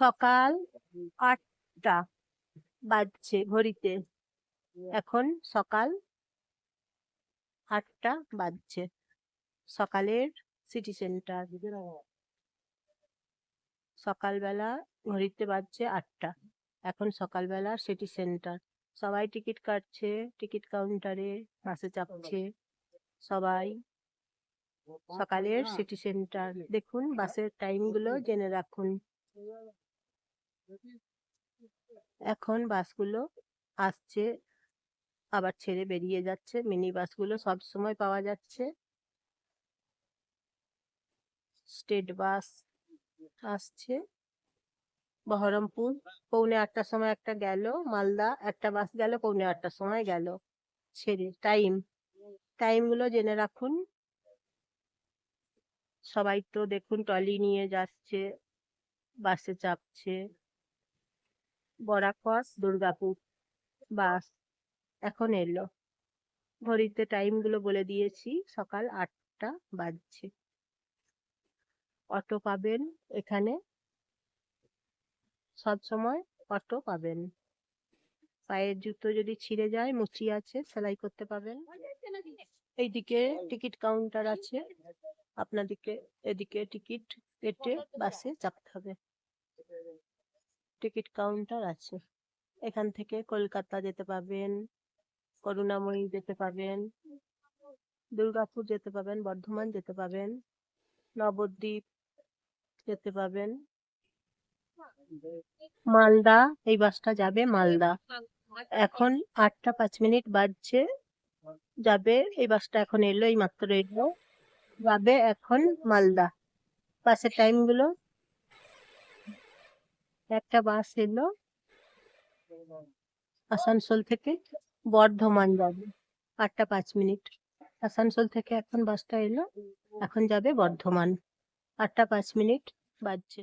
সকাল আটটা বাজছে ঘড়িতে। এখন সকাল আটটা বাজছে। সকালের সিটি সেন্টার সকালবেলা ঘড়িতে বাজছে আটটা। এখন সকালবেলা সিটি সেন্টার সবাই টিকিট কাটছে টিকিট কাউন্টারে বাসে চাপছে। সবাই সকালের সিটি সেন্টার দেখুন বাসের টাইমগুলো জেনে রাখুন। এখন বাসগুলো আসছে, আবার ছেড়ে বেরিয়ে যাচ্ছে, মিনি বাসগুলো সব সময় পাওয়া যাচ্ছে। স্টেট বাস আসছে। বহরমপুর, পৌনে আটটার সময় একটা গেল, মালদা একটা বাস গেল, পৌনে আটটার সময় গেল। ছেড়ে, টাইম টাইমগুলো জেনে রাখুন। সবাই তো দেখুন ট্রলি নিয়ে যাচ্ছে, বাসে চাপছে। বরাকস, দুর্গাপুর। বাস, এখন এলো। ঘড়িতে টাইমগুলো বলে দিয়েছি, সকাল আটটা বাজছে। অটো পাবেন এখানে। সব সময় অটো পাবেন। পায়ের জুতো যদি ছিঁড়ে যায়, মুচি আছে, সেলাই করতে পাবেন। এইদিকে টিকিট কাউন্টার আছে। আপনাদেরকে এদিকে টিকিট কেটে বাসে চাপতে হবে। টিকিট কাউন্টার আছে। এখান থেকে কলকাতা যেতে পাবেন, করুণাময়ী যেতে পাবেন, দুর্গাপুর যেতে পাবেন, বর্ধমান যেতে পাবেন, নবদ্বীপ যেতে পাবেন, মালদা, এই বাসটা যাবে মালদা। এখন আটটা পাঁচ মিনিট বাজছে, যাবে, এই বাসটা এখন এলো এই মাত্র এলো, যাবে এখন মালদা। বাসের টাইমগুলো একটা বাস এলো আসানসোল থেকে বর্ধমান যাবে। আটটা পাঁচ মিনিট। আসানসোল থেকে এখন বাসটা এলো, এখন যাবে বর্ধমান। আটটা পাঁচ মিনিট বাজছে।